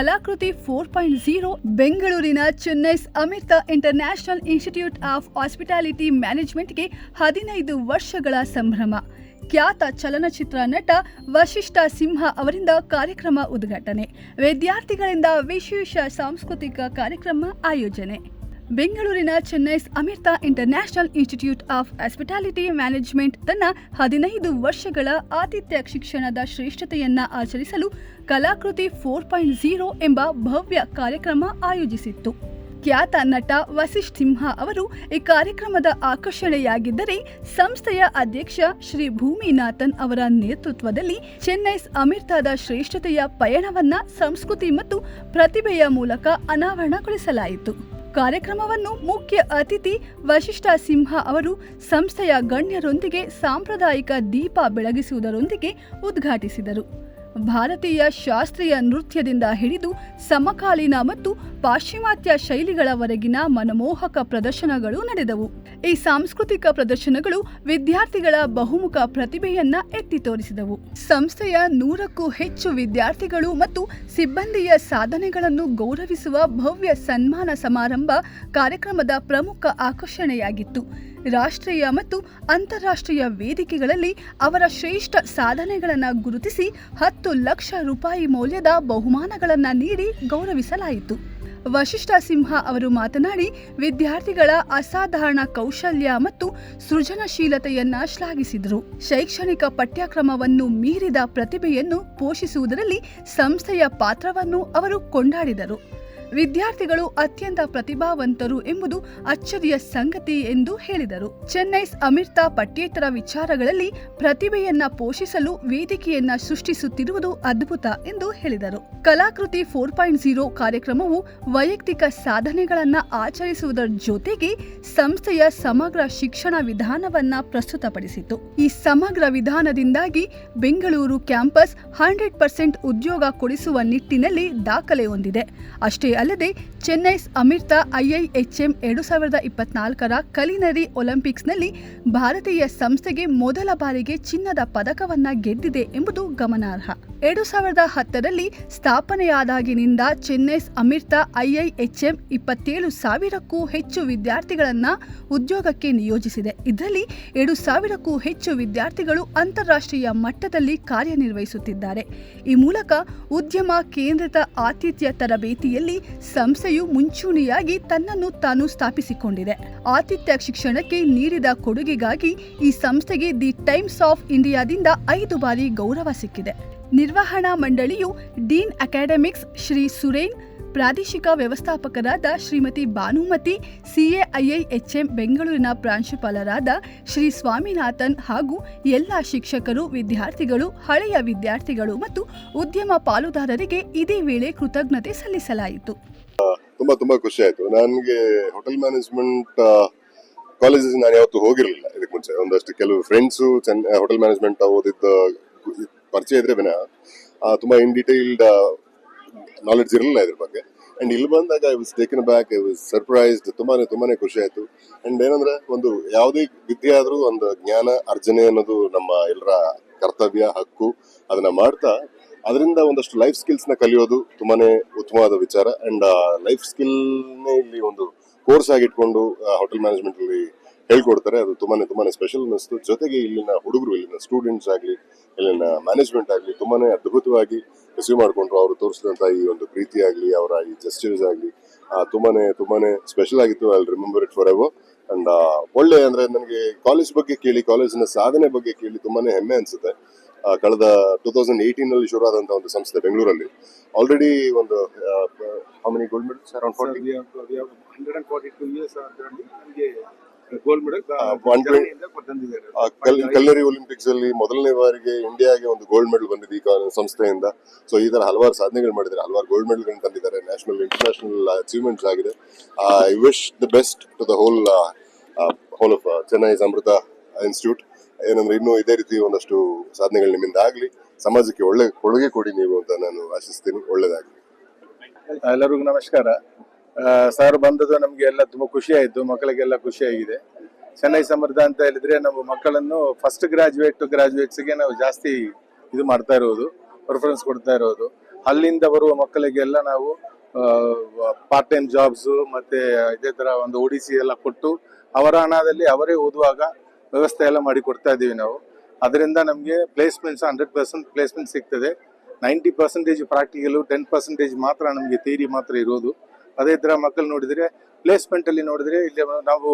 ಕಲಾಕೃತಿ four point zero ಬೆಂಗಳೂರಿನ Chennais inter international institute of hospitality ಮ್ಯಾನೇಜ್ಮೆಂಟ್ಗೆ ಹದಿನೈದು ವರ್ಷಗಳ ಸಂಭ್ರಮ. ಖ್ಯಾತ ಚಲನಚಿತ್ರ ನಟ ವಶಿಷ್ಠ ಸಿಂಹ ಅವರಿಂದ ಕಾರ್ಯಕ್ರಮ ಉದ್ಘಾಟನೆ. ವಿದ್ಯಾರ್ಥಿಗಳಿಂದ ವಿಶೇಷ ಸಾಂಸ್ಕೃತಿಕ ಕಾರ್ಯಕ್ರಮ ಆಯೋಜನೆ. ಬೆಂಗಳೂರಿನ Chennais Amirta international institute of hospitality management ತನ್ನ ಹದಿನೈದು ವರ್ಷಗಳ ಆತಿಥ್ಯ ಶಿಕ್ಷಣದ ಶ್ರೇಷ್ಠತೆಯನ್ನ ಆಚರಿಸಲು ಕಲಾಕೃತಿ ಫೋರ್ ಪಾಯಿಂಟ್ ಝೀರೋ ಎಂಬ ಭವ್ಯ ಕಾರ್ಯಕ್ರಮ ಆಯೋಜಿಸಿತ್ತು. ಖ್ಯಾತ ನಟ ವಸಿಷ್ಠ ಸಿಂಹ ಅವರು ಈ ಕಾರ್ಯಕ್ರಮದ ಆಕರ್ಷಣೆಯಾಗಿದ್ದರೆ ಸಂಸ್ಥೆಯ ಅಧ್ಯಕ್ಷ ಶ್ರೀ ಭೂಮಿನಾಥನ್ ಅವರ ನೇತೃತ್ವದಲ್ಲಿ ಚೆನ್ನೈಸ್ ಅಮಿರ್ತಾದ ಶ್ರೇಷ್ಠತೆಯ ಪಯಣವನ್ನ ಸಂಸ್ಕೃತಿ ಮತ್ತು ಪ್ರತಿಭೆಯ ಮೂಲಕ ಅನಾವರಣಗೊಳಿಸಲಾಯಿತು. ಕಾರ್ಯಕ್ರಮವನ್ನು ಮುಖ್ಯ ಅತಿಥಿ ವಶಿಷ್ಠ ಸಿಂಹ ಅವರು ಸಂಸ್ಥೆಯ ಗಣ್ಯರೊಂದಿಗೆ ಸಾಂಪ್ರದಾಯಿಕ ದೀಪ ಬೆಳಗಿಸುವುದರೊಂದಿಗೆ ಉದ್ಘಾಟಿಸಿದರು. ಭಾರತೀಯ ಶಾಸ್ತ್ರೀಯ ನೃತ್ಯದಿಂದ ಹಿಡಿದು ಸಮಕಾಲೀನ ಮತ್ತು ಪಾಶ್ಚಿಮಾತ್ಯ ಶೈಲಿಗಳವರೆಗಿನ ಮನಮೋಹಕ ಪ್ರದರ್ಶನಗಳು ನಡೆದವು. ಈ ಸಾಂಸ್ಕೃತಿಕ ಪ್ರದರ್ಶನಗಳು ವಿದ್ಯಾರ್ಥಿಗಳ ಬಹುಮುಖ ಪ್ರತಿಭೆಯನ್ನ ಎತ್ತಿ ತೋರಿಸಿದವು. ಸಂಸ್ಥೆಯ ನೂರಕ್ಕೂ ಹೆಚ್ಚು ವಿದ್ಯಾರ್ಥಿಗಳು ಮತ್ತು ಸಿಬ್ಬಂದಿಯ ಸಾಧನೆಗಳನ್ನು ಗೌರವಿಸುವ ಭವ್ಯ ಸನ್ಮಾನ ಸಮಾರಂಭ ಕಾರ್ಯಕ್ರಮದ ಪ್ರಮುಖ ಆಕರ್ಷಣೆಯಾಗಿತ್ತು. ರಾಷ್ಟ್ರೀಯ ಮತ್ತು ಅಂತಾರಾಷ್ಟ್ರೀಯ ವೇದಿಕೆಗಳಲ್ಲಿ ಅವರ ಶ್ರೇಷ್ಠ ಸಾಧನೆಗಳನ್ನು ಗುರುತಿಸಿ ಹತ್ತು ಲಕ್ಷ ರೂಪಾಯಿ ಮೌಲ್ಯದ ಬಹುಮಾನಗಳನ್ನು ನೀಡಿ ಗೌರವಿಸಲಾಯಿತು. ವಶಿಷ್ಠ ಸಿಂಹ ಅವರು ಮಾತನಾಡಿ, ವಿದ್ಯಾರ್ಥಿಗಳ ಅಸಾಧಾರಣ ಕೌಶಲ್ಯ ಮತ್ತು ಸೃಜನಶೀಲತೆಯನ್ನ ಶ್ಲಾಘಿಸಿದರು. ಶೈಕ್ಷಣಿಕ ಪಠ್ಯಕ್ರಮವನ್ನು ಮೀರಿದ ಪ್ರತಿಭೆಯನ್ನು ಪೋಷಿಸುವುದರಲ್ಲಿ ಸಂಸ್ಥೆಯ ಪಾತ್ರವನ್ನು ಅವರು ಕೊಂಡಾಡಿದರು. ವಿದ್ಯಾರ್ಥಿಗಳು ಅತ್ಯಂತ ಪ್ರತಿಭಾವಂತರು ಎಂಬುದು ಅಚ್ಚರಿಯ ಸಂಗತಿ ಎಂದು ಹೇಳಿದರು. ಚೆನ್ನೈಸ್ ಅಮಿರ್ತಾ ಪಠ್ಯೇತರ ವಿಚಾರಗಳಲ್ಲಿ ಪ್ರತಿಭೆಯನ್ನ ಪೋಷಿಸಲು ವೇದಿಕೆಯನ್ನ ಸೃಷ್ಟಿಸುತ್ತಿರುವುದು ಅದ್ಭುತ ಎಂದು ಹೇಳಿದರು. ಕಲಾಕೃತಿ ಫೋರ್ ಪಾಯಿಂಟ್ ಜೀರೋ ಕಾರ್ಯಕ್ರಮವು ವೈಯಕ್ತಿಕ ಸಾಧನೆಗಳನ್ನ ಆಚರಿಸುವುದರ ಜೊತೆಗೆ ಸಂಸ್ಥೆಯ ಸಮಗ್ರ ಶಿಕ್ಷಣ ವಿಧಾನವನ್ನ ಪ್ರಸ್ತುತಪಡಿಸಿತು ಈ ಸಮಗ್ರ ವಿಧಾನದಿಂದಾಗಿ ಬೆಂಗಳೂರು ಕ್ಯಾಂಪಸ್ ಹಂಡ್ರೆಡ್ ಪರ್ಸೆಂಟ್ ಉದ್ಯೋಗ ಕೊಡಿಸುವ ನಿಟ್ಟಿನಲ್ಲಿ ದಾಖಲೆ ಹೊಂದಿದೆ. ಅಷ್ಟೇ ಅಲ್ಲದೆ ಚೆನ್ನೈಸ್ ಅಮಿರ್ತಾ ಐಐಎಚ್ಎಂ ಎರಡು ಸಾವಿರದ ಇಪ್ಪತ್ನಾಲ್ಕರ ಕಲಿನರಿ ಒಲಿಂಪಿಕ್ಸ್ನಲ್ಲಿ ಭಾರತೀಯ ಸಂಸ್ಥೆಗೆ ಮೊದಲ ಬಾರಿಗೆ ಚಿನ್ನದ ಪದಕವನ್ನ ಗೆದ್ದಿದೆ ಎಂಬುದು ಗಮನಾರ್ಹ. ಎರಡು ಸಾವಿರದ ಹತ್ತರಲ್ಲಿ ಸ್ಥಾಪನೆಯಾದಾಗಿನಿಂದ ಚೆನ್ನೈಸ್ ಅಮಿರ್ತ ಐಐಎಚ್ಎಂ ಇಪ್ಪತ್ತೇಳು ಸಾವಿರಕ್ಕೂ ಹೆಚ್ಚು ವಿದ್ಯಾರ್ಥಿಗಳನ್ನು ಉದ್ಯೋಗಕ್ಕೆ ನಿಯೋಜಿಸಿದೆ. ಇದರಲ್ಲಿ ಎರಡು ಸಾವಿರಕ್ಕೂ ಹೆಚ್ಚು ವಿದ್ಯಾರ್ಥಿಗಳು ಅಂತಾರಾಷ್ಟ್ರೀಯ ಮಟ್ಟದಲ್ಲಿ ಕಾರ್ಯನಿರ್ವಹಿಸುತ್ತಿದ್ದಾರೆ. ಈ ಮೂಲಕ ಉದ್ಯಮ ಕೇಂದ್ರಿತ ಆತಿಥ್ಯ ತರಬೇತಿಯಲ್ಲಿ ಸಂಸ್ಥೆಯು ಮುಂಚೂಣಿಯಾಗಿ ತನ್ನನ್ನು ತಾನು ಸ್ಥಾಪಿಸಿಕೊಂಡಿದೆ. ಆತಿಥ್ಯ ಶಿಕ್ಷಣಕ್ಕೆ ನೀಡಿದ ಕೊಡುಗೆಗಾಗಿ ಈ ಸಂಸ್ಥೆಗೆ ದಿ ಟೈಮ್ಸ್ ಆಫ್ ಇಂಡಿಯಾದಿಂದ ಐದು ಬಾರಿ ಗೌರವ ಸಿಕ್ಕಿದೆ. ನಿರ್ವಹಣಾ ಮಂಡಳಿಯು ಡೀನ್ ಅಕಾಡೆಮಿಕ್ಸ್ ಶ್ರೀ ಸುರೇನ್, ಪ್ರಾದೇಶಿಕ ವ್ಯವಸ್ಥಾಪಕರಾದ ಶ್ರೀಮತಿ ಭಾನುಮತಿ ಸಿಎಐಐಎಚ್ಎಂ ಬೆಂಗಳೂರಿನ ಪ್ರಾಂಶುಪಾಲರಾದ ಶ್ರೀ ಸ್ವಾಮಿನಾಥನ್ ಹಾಗೂ ಎಲ್ಲ ಶಿಕ್ಷಕರು, ವಿದ್ಯಾರ್ಥಿಗಳು, ಹಳೆಯ ವಿದ್ಯಾರ್ಥಿಗಳು ಮತ್ತು ಉದ್ಯಮ ಪಾಲುದಾರರಿಗೆ ಇದೇ ವೇಳೆ ಕೃತಜ್ಞತೆ ಸಲ್ಲಿಸಲಾಯಿತು. ತುಂಬಾ ತುಂಬಾ ಖುಷಿ ಆಯ್ತು. ನನಗೆ ಹೋಟೆಲ್ ಮ್ಯಾನೇಜ್ಮೆಂಟ್ ಕಾಲೇಜಸ್ ನಾನು ಯಾವತ್ತೂ ಹೋಗಿರಲಿಲ್ಲ. ಇದಕ್ಕೆ ಮುಂಚೆ ಒಂದಷ್ಟು ಕೆಲವು ಫ್ರೆಂಡ್ಸು ಚೆನ್ನ ಹೋಟೆಲ್ ಮ್ಯಾನೇಜ್ಮೆಂಟ್ ಓದಿದ್ದ ಪರಿಚಯ ಇದ್ರೆ ವಿನ ತುಂಬಾ ಇನ್ ಡೀಟೈಲ್ಡ್ ನಾಲೆಡ್ಜ್ ಇರಲಿಲ್ಲ ಇದ್ರ ಬಗ್ಗೆ. ಅಂಡ್ ಇಲ್ಲಿ ಬಂದಾಗ I was taken back I was surprised ತುಂಬಾನೇ ತುಂಬಾನೇ ಖುಷಿ ಆಯ್ತು. ಅಂಡ್ ಏನಂದ್ರೆ, ಒಂದು ಯಾವುದೇ ವಿದ್ಯೆ ಆದರೂ ಒಂದು ಜ್ಞಾನ, ಅರ್ಜನೆ ಅನ್ನೋದು ನಮ್ಮ ಎಲ್ಲರ ಕರ್ತವ್ಯ, ಹಕ್ಕು. ಅದನ್ನ ಮಾಡ್ತಾ, ಅದರಿಂದ ಒಂದಷ್ಟು ಲೈಫ್ ಸ್ಕಿಲ್ಸ್ನ ಕಲಿಯೋದು ತುಂಬಾನೇ ಉತ್ತಮವಾದ ವಿಚಾರ. ಅಂಡ್ ಲೈಫ್ ಸ್ಕಿಲ್ನೇ ಇಲ್ಲಿ ಒಂದು ಕೋರ್ಸ್ ಆಗಿಟ್ಕೊಂಡು ಹೋಟೆಲ್ ಮ್ಯಾನೇಜ್ಮೆಂಟ್ ಅಲ್ಲಿ ಹೇಳ್ಕೊಡ್ತಾರೆ. ಅದು ತುಂಬಾನೇ ತುಂಬಾನೇ ಸ್ಪೆಷಲ್ ಅನ್ನಿಸ್ತು. ಜೊತೆಗೆ ಇಲ್ಲಿನ ಹುಡುಗರು, ಇಲ್ಲಿನ ಸ್ಟೂಡೆಂಟ್ಸ್ ಆಗಲಿ, ಇಲ್ಲಿನ ಮ್ಯಾನೇಜ್ಮೆಂಟ್ ಆಗಲಿ ತುಂಬಾನೇ ಅದ್ಭುತವಾಗಿ ರಿಸೀವ್ ಮಾಡಿಕೊಂಡ್ರು. ಅವರು ತೋರಿಸಿದಂತ ಈ ಒಂದು ಪ್ರೀತಿ ಆಗಲಿ, ಅವರ ಈ ಜಸ್ಟಿಸ್ ಆಗಲಿ ತುಂಬಾನೇ ತುಂಬಾನೇ ಸ್ಪೆಷಲ್ ಆಗಿತ್ತು. I remember it forever and ಒಳ್ಳೆ ಅಂದ್ರೆ ನನಗೆ ಕಾಲೇಜ್ ಬಗ್ಗೆ ಕೇಳಿ ಕಾಲೇಜಿನ ಸಾಧನೆ ಬಗ್ಗೆ ಕೇಳಿ ತುಂಬಾನೇ ಹೆಮ್ಮೆ ಅನ್ಸುತ್ತೆ. ಕಳೆದ ಟೂ ತೌಸಂಡ್ ಏಯ್ಟೀನ್ ಅಲ್ಲಿ ಶುರು ಆದಂತ ಒಂದು ಸಂಸ್ಥೆ ಬೆಂಗಳೂರಲ್ಲಿ. ಆಲ್ರೆಡಿ ಒಂದು gold medals around forty we have, we have 142 years ಅದರಲ್ಲಿ ನಮಗೆ ಗೋಲ್ಡ್ ಮೆಡಲ್ ಆ, ಒಲಿಂಪಿಕ್ಸ್ ಅಲ್ಲಿ ಮೊದಲನೇ ಬಾರಿಗೆ ಇಂಡಿಯಾಗೆ ಒಂದು ಗೋಲ್ಡ್ ಮೆಡಲ್ ಬಂದಿದೆ ಈ ಸಂಸ್ಥೆಯಿಂದ. ಸೊ ಈ ತರ ಹಲವಾರು ಸಾಧನೆಗಳು ಮಾಡಿದ್ದಾರೆ. ಹಲವಾರು ಗೋಲ್ಡ್ ಮೆಡಲ್ಗಳನ್ನು ತಂದಿದ್ದಾರೆ. ನ್ಯಾಷನಲ್ ಇಂಟರ್ನ್ಯಾಷನಲ್ ಅಚೀವ್ಮೆಂಟ್ಸ್ ಆಗಿದೆ. I wish the best to the whole whole of Chennai Amrita institute ಏನಂದ್ರೆ ಇನ್ನೂ ಇದೇ ರೀತಿ ಒಂದಷ್ಟು ಸಾಧನೆಗಳು ನಿಮ್ಮಿಂದ ಆಗಲಿ. ಸಮಾಜಕ್ಕೆ ಒಳ್ಳೆ ಕೊಡುಗೆ ಕೊಡಿ ನೀವು ಅಂತ ನಾನು ಆಶಿಸ್ತೀನಿ. ಒಳ್ಳೇದಾಗಲಿ. ಎಲ್ಲರಿಗೂ ನಮಸ್ಕಾರ. ಸರ್ ಬಂದದ್ದು ನಮಗೆ ಎಲ್ಲ ತುಂಬಾ ಖುಷಿ ಆಯ್ತು, ಮಕ್ಕಳಿಗೆಲ್ಲ ಖುಷಿ ಆಗಿದೆ. ಚೆನ್ನೈ ಸಮೃದ್ಧ ಅಂತ ಹೇಳಿದ್ರೆ ನಮ್ಮ ಮಕ್ಕಳನ್ನು ಫಸ್ಟ್ ಗ್ರಾಜುಯೇಟ್ ಟು ಗ್ರಾಜುಯೇಟ್ಸ್ಗೆ ನಾವು ಜಾಸ್ತಿ ಇದು ಮಾಡ್ತಾ ಇರೋದು ಪ್ರಿಫರೆನ್ಸ್ ಕೊಡ್ತಾ ಇರೋದು. ಅಲ್ಲಿಂದ ಬರುವ ಮಕ್ಕಳಿಗೆಲ್ಲ ನಾವು ಪಾರ್ಟ್ ಟೈಮ್ ಜಾಬ್ಸ್ ಮತ್ತೆ ಇದೇ ತರ ಒಂದು ಒಡಿಸಿ ಎಲ್ಲ ಕೊಟ್ಟು ಅವರ ಹಣದಲ್ಲಿ ಅವರೇ ಓದುವಾಗ ವ್ಯವಸ್ಥೆ ಎಲ್ಲ ಮಾಡಿ ಕೊಡ್ತಾ ಇದ್ದೀವಿ ನಾವು. ಅದರಿಂದ ನಮಗೆ ಪ್ಲೇಸ್ಮೆಂಟ್ಸ್ ಹಂಡ್ರೆಡ್ ಪರ್ಸೆಂಟ್ ಪ್ಲೇಸ್ಮೆಂಟ್ ಸಿಗ್ತದೆ. Ninety percentage practical ten percentage ಮಾತ್ರ ನಮಗೆ ಥಿಯರಿ ಮಾತ್ರ ಇರೋದು. ಅದೇ ತರ ಮಕ್ಕಳು ನೋಡಿದ್ರೆ ಪ್ಲೇಸ್ಮೆಂಟಲ್ಲಿ ನೋಡಿದ್ರೆ ಇಲ್ಲಿ ನಾವು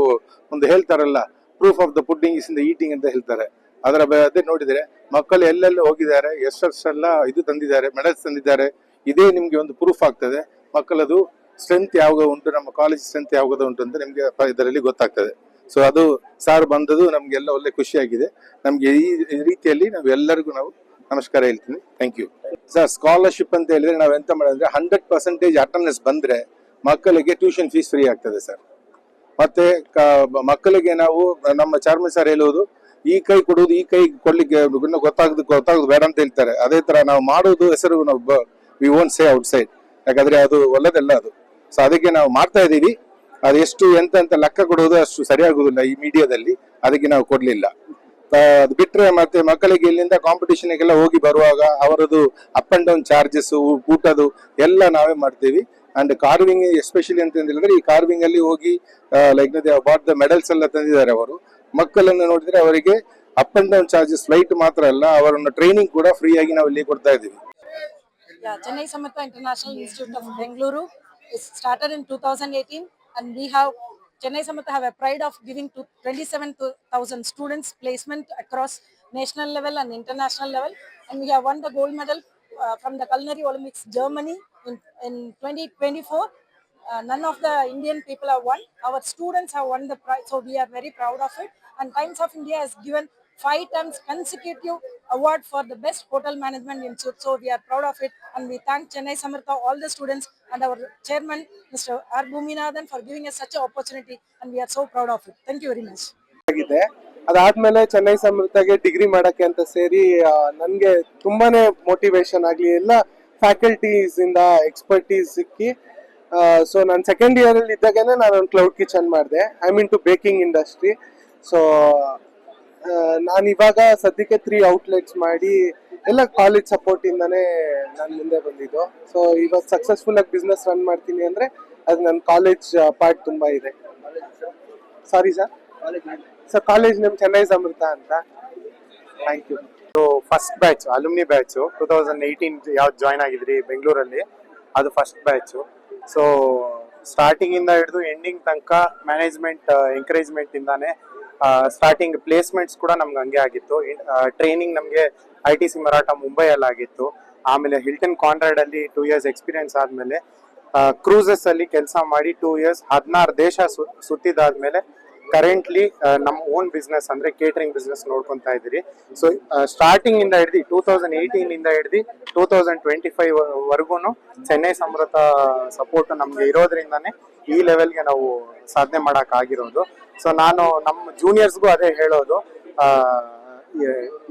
ಒಂದು ಹೇಳ್ತಾರಲ್ಲ proof of the pudding is in the eating ಅಂತ ಹೇಳ್ತಾರೆ. ಅದರ ಅದೇ ನೋಡಿದ್ರೆ ಮಕ್ಕಳು ಎಲ್ಲೆಲ್ಲ ಹೋಗಿದ್ದಾರೆ ಎಷ್ಟೆಲ್ಲ ಇದು ತಂದಿದ್ದಾರೆ ಮೆಡಲ್ಸ್ ತಂದಿದ್ದಾರೆ, ಇದೇ ನಿಮಗೆ ಒಂದು ಪ್ರೂಫ್ ಆಗ್ತದೆ. ಮಕ್ಕಳದು ಸ್ಟ್ರೆಂತ್ ಯಾವಾಗ ಉಂಟು, ನಮ್ಮ ಕಾಲೇಜ್ ಸ್ಟ್ರೆಂತ್ ಯಾವಾಗ ಉಂಟು ಅಂತ ನಿಮಗೆ ಇದರಲ್ಲಿ ಗೊತ್ತಾಗ್ತದೆ. ಸೊ ಅದು ಸಾರ್ ಬಂದದ್ದು ನಮಗೆಲ್ಲ ಒಳ್ಳೆ ಖುಷಿಯಾಗಿದೆ. ನಮಗೆ ಈ ರೀತಿಯಲ್ಲಿ ನಾವು ಎಲ್ಲರಿಗೂ ನಾವು ನಮಸ್ಕಾರ ಹೇಳ್ತೀನಿ. ಥ್ಯಾಂಕ್ ಯು ಸರ್ ಸ್ಕಾಲರ್ಶಿಪ್ ಅಂತ ಹೇಳಿದ್ರೆ ನಾವು ಎಂತ ಮಾಡಿದ್ರೆ ಹಂಡ್ರೆಡ್ ಪರ್ಸೆಂಟೇಜ್ ಅಟೆಂಡೆನ್ಸ್ ಬಂದ್ರೆ ಮಕ್ಕಳಿಗೆ ಟ್ಯೂಷನ್ ಫೀಸ್ ಫ್ರೀ ಆಗ್ತದೆ ಸರ್ ಮತ್ತೆ ಮಕ್ಕಳಿಗೆ ನಾವು, ನಮ್ಮ ಚೇರ್ಮನ್ ಸರ್ ಹೇಳುವುದು, ಈ ಕೈ ಕೊಡುವುದು, ಈ ಕೈ ಕೊಡ್ಲಿಕ್ಕೆ ಇನ್ನು ಗೊತ್ತಾಗದು, ಗೊತ್ತಾಗುದು ಬೇಡ ಅಂತ ಹೇಳ್ತಾರೆ. ಅದೇ ತರ ನಾವು ಮಾಡುವುದು ಹೆಸರು ನಾವು we own say outside ಯಾಕಂದ್ರೆ ಅದು ಒಳ್ಳೇದಲ್ಲ ಅದು. ಸೊ ಅದಕ್ಕೆ ನಾವು ಮಾಡ್ತಾ ಇದ್ದೀವಿ. ಅದು ಎಷ್ಟು, ಎಂತ ಅಂತ ಲೆಕ್ಕ ಕೊಡುವುದು ಅಷ್ಟು ಸರಿಯಾಗುವುದಿಲ್ಲ ಈ ಮೀಡಿಯಾದಲ್ಲಿ ಅದಕ್ಕೆ ನಾವು ಕೊಡ್ಲಿಲ್ಲ. ಅದು ಬಿಟ್ಟರೆ ಮತ್ತೆ ಮಕ್ಕಳಿಗೆ ಇಲ್ಲಿಂದ ಕಾಂಪಿಟೇಷನ್ಗೆಲ್ಲ ಹೋಗಿ ಬರುವಾಗ ಅವರದು ಅಪ್ ಅಂಡ್ ಡೌನ್ ಚಾರ್ಜಸ್ ಊಟದು ಎಲ್ಲ ನಾವೇ ಮಾಡ್ತೀವಿ. ಅಂಡ್ ಕಾರ್ವಿಂಗ್ ಎಸ್ಪೆಷಲಿ ಅಂತ ಹೇಳಿದ್ರೆ, ಈ ಕಾರ್ವಿಂಗ್ ಅಲ್ಲಿ ಹೋಗಿ ಲೈಕ್ ವಾಟ್ ದ ಮೆಡಲ್ಸ್ ಎಲ್ಲ ತಂದಿದ್ದಾರೆ ಅವರು. ಮಕ್ಕಳನ್ನು ನೋಡಿದ್ರೆ ಅವರಿಗೆ up and down charges flight ಮಾತ್ರ ಅಲ್ಲ ಅವರ ಟ್ರೈನಿಂಗ್ ಕೂಡ ಫ್ರೀ ಆಗಿ ನಾವು ಇಲ್ಲಿ ಕೊಡ್ತಾ ಇದ್ದೀವಿ. Chennai Samarth international institute of Bengaluru starter in two thousand eighteen and we have Chennai Samarth have a pride of giving to twenty seven two thousand students placement across national level and international level and we have won the gold medal from the Culinary Olympics Germany in, in 2024. Uh, none of the Indian people have won. Our students have won the prize, so we are very proud of it. And Times of India has given five times consecutive award for the best hotel management institute. So we are proud of it, and we thank Chennai Samartha, all the students, and our chairman, Mr. R. For giving us such an opportunity, and we are so proud of it. Thank you very much. ಅದಾದ್ಮೇಲೆ Chennai ಸಮೃದ್ಧಗೆ degree ಮಾಡಕ್ಕೆ ಅಂತ ಸೇರಿ ನನಗೆ ನನ್ಗೆ ತುಂಬಾನೇ motivation ಆಗ್ಲಿ, ಎಲ್ಲ faculties ಇಂದ ಎಕ್ಸ್ಪರ್ಟೀಸ್ ಸಿಕ್ಕಿ ಸೊ ನಾನು ಸೆಕೆಂಡ್ ಇಯರ್ ಅಲ್ಲಿ ಇದ್ದಾಗೇನೆ ನಾನು ಒಂದು ಕ್ಲೌಡ್ ಕಿಚನ್ ಮಾಡಿದೆ. I mean to baking industry so ನಾನು ಇವಾಗ ಸದ್ಯಕ್ಕೆ ತ್ರೀ ಔಟ್ಲೆಟ್ಸ್ ಮಾಡಿ, ಎಲ್ಲ ಕಾಲೇಜ್ ಸಪೋರ್ಟ್ ಇಂದಾನೇ ನಾನು ಮುಂದೆ ಬಂದಿದ್ದು. ಸೊ ಇವಾಗ ಸಕ್ಸಸ್ಫುಲ್ ಆಗಿ ಬಿಸ್ನೆಸ್ ರನ್ ಮಾಡ್ತೀನಿ ಅಂದ್ರೆ, ಅದು ನನ್ನ ಕಾಲೇಜ್ ಪಾರ್ಟ್ ತುಂಬಾ ಇದೆ. Sorry sir sir college name Chennai Samruddha ಅಂತ. Thank you so first batch alumni batch two thousand eighteen ಯಾವ್ದು ಜಾಯ್ನ್ ಆಗಿದ್ರಿ ಬೆಂಗಳೂರಲ್ಲಿ ಅದು ಫಸ್ಟ್ ಬ್ಯಾಚ್ ಸೊ ಸ್ಟಾರ್ಟಿಂಗ್ ಇಂದ ಹಿಡಿದು ಎಂಡಿಂಗ್ ತನಕ ಮ್ಯಾನೇಜ್ಮೆಂಟ್ ಎಂಕರೇಜ್ಮೆಂಟ್ ಇಂದಾನೆ ಸ್ಟಾರ್ಟಿಂಗ್ ಪ್ಲೇಸ್ಮೆಂಟ್ಸ್ ಕೂಡ ನಮ್ಗೆ ಹಂಗೆ ಆಗಿತ್ತು. ಟ್ರೈನಿಂಗ್ ನಮಗೆ ಐ ಟಿ ಸಿ ಮರಾಠ ಮುಂಬೈಯಲ್ಲಿ ಆಗಿತ್ತು. ಆಮೇಲೆ ಹಿಲ್ಟನ್ ಕಾನ್ರಾಡ್ ಅಲ್ಲಿ ಟೂ ಇಯರ್ಸ್ ಎಕ್ಸ್ಪೀರಿಯನ್ಸ್ ಆದ್ಮೇಲೆ ಕ್ರೂಸಸ್ ಅಲ್ಲಿ ಕೆಲಸ ಮಾಡಿ ಟೂ ಇಯರ್ಸ್ ಹದಿನಾರು ದೇಶ ಸು- ಸುತ್ತಿದಾದ್ಮೇಲೆ ಕರೆಂಟ್ಲಿ ನಮ್ಮ ಓನ್ ಬಿಸ್ನೆಸ್ ಅಂದ್ರೆ ಕೇಟರಿಂಗ್ ಬಿಸ್ನೆಸ್ ನೋಡ್ಕೊಂತಾ ಇದ್ದೀರಿ. ಸೊ ಸ್ಟಾರ್ಟಿಂಗ್ ಇಂದ ಹಿಡ್ದು ಟೂ ತೌಸಂಡ್ ಏಯ್ಟೀನ್ ಇಂದ ಹಿಡ್ದು ಟೂ ತೌಸಂಡ್ ಟ್ವೆಂಟಿ ಫೈವ್ ವರ್ಗೂ ಚೆನ್ನೈ ಸಮೃತ ಸಪೋರ್ಟ್ ನಮ್ಗೆ ಇರೋದ್ರಿಂದಾನೇ ಈ ಲೆವೆಲ್ಗೆ ನಾವು ಸಾಧನೆ ಮಾಡಕ್ ಆಗಿರೋದು. ಸೊ ನಾನು ನಮ್ಮ ಜೂನಿಯರ್ಸ್ಗೂ ಅದೇ ಹೇಳೋದು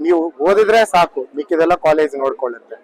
ನೀವು ಓದಿದ್ರೆ ಸಾಕು, ಮಿಕ್ಕಿದೆಲ್ಲ ಕಾಲೇಜ್ ನೋಡ್ಕೊಳ್ಳುತ್ತೆ.